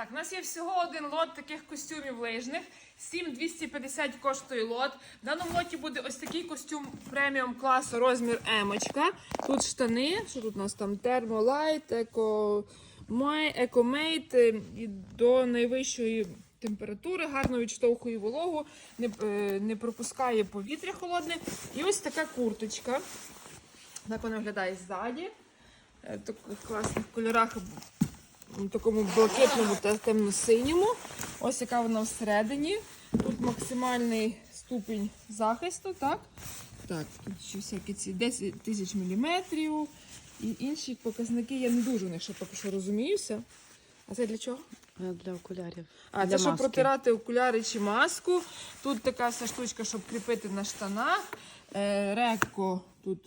Так, у нас є всього один лот таких костюмів лижних. 7250 коштує лот. В даному лоті буде ось такий костюм преміум класу, розмір емочка. Тут штани, що тут у нас там термолайт, еко екомейт е, і до найвищої температури, гарно відштовхує вологу, не, е, не пропускає повітря холодне. І ось така курточка. Так вона виглядає ззаді. Е, В класних кольорах такому блакитному та темно-синьому. Ось яка вона всередині. Тут максимальний ступінь захисту, так? Так, тут ще всякі ці 10 тисяч міліметрів і інші показники. Я не дуже в них ще поки що розуміюся. А це для чого? Е, Для окулярів. А, для це щоб маски. протирати окуляри чи маску. Тут така вся штучка, щоб кріпити на штанах. Е, реко тут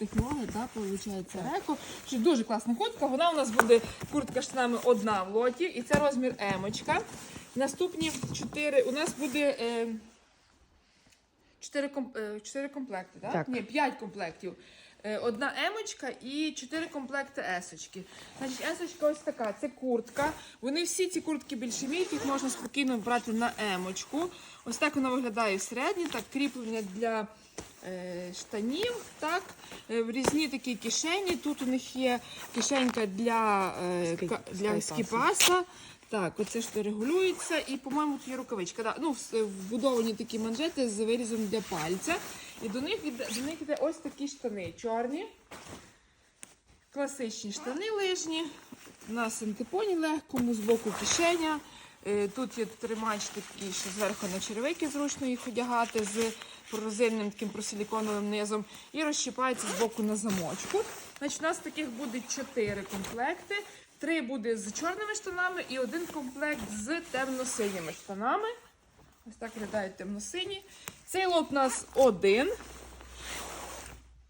технологія, так, виходить, реко. Що дуже класна куртка. Вона у нас буде куртка штанами одна в лоті, і це розмір емочка. Наступні чотири. У нас буде. Е, Чотири, е, чотири комплекти, так? Так. Ні, п'ять комплектів. Е, Одна емочка і чотири комплекти есочки. Значить, есочка ось така, це куртка. Вони всі ці куртки більшомірки, їх можна спокійно брати на емочку. Ось так вона виглядає всередині, так, кріплення для штанів, так, е, в різні такі кишені. Тут у них є кишенька для, е, ка- для скіпаса. Так, оце що регулюється, і, по-моєму, тут є рукавичка. Да. Ну, вбудовані такі манжети з вирізом для пальця. І до них іде, до них іде ось такі штани чорні. Класичні штани лижні. На синтепоні легкому, з боку кишеня. Е, Тут є тримач такий, що зверху на черевики зручно їх одягати з прорезинним таким просиліконовим низом. І розщіпається з боку на замочку. Значить, у нас таких буде 4 комплекти. Три буде з чорними штанами і один комплект з темно-синіми штанами. Ось так виглядають темно-сині. Цей лот у нас один.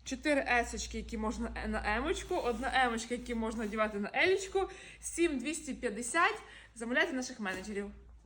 Чотири есочки, які можна е- на емочку, одна емочка, які можна одягати на елічку, 7250. Замовляйте наших менеджерів.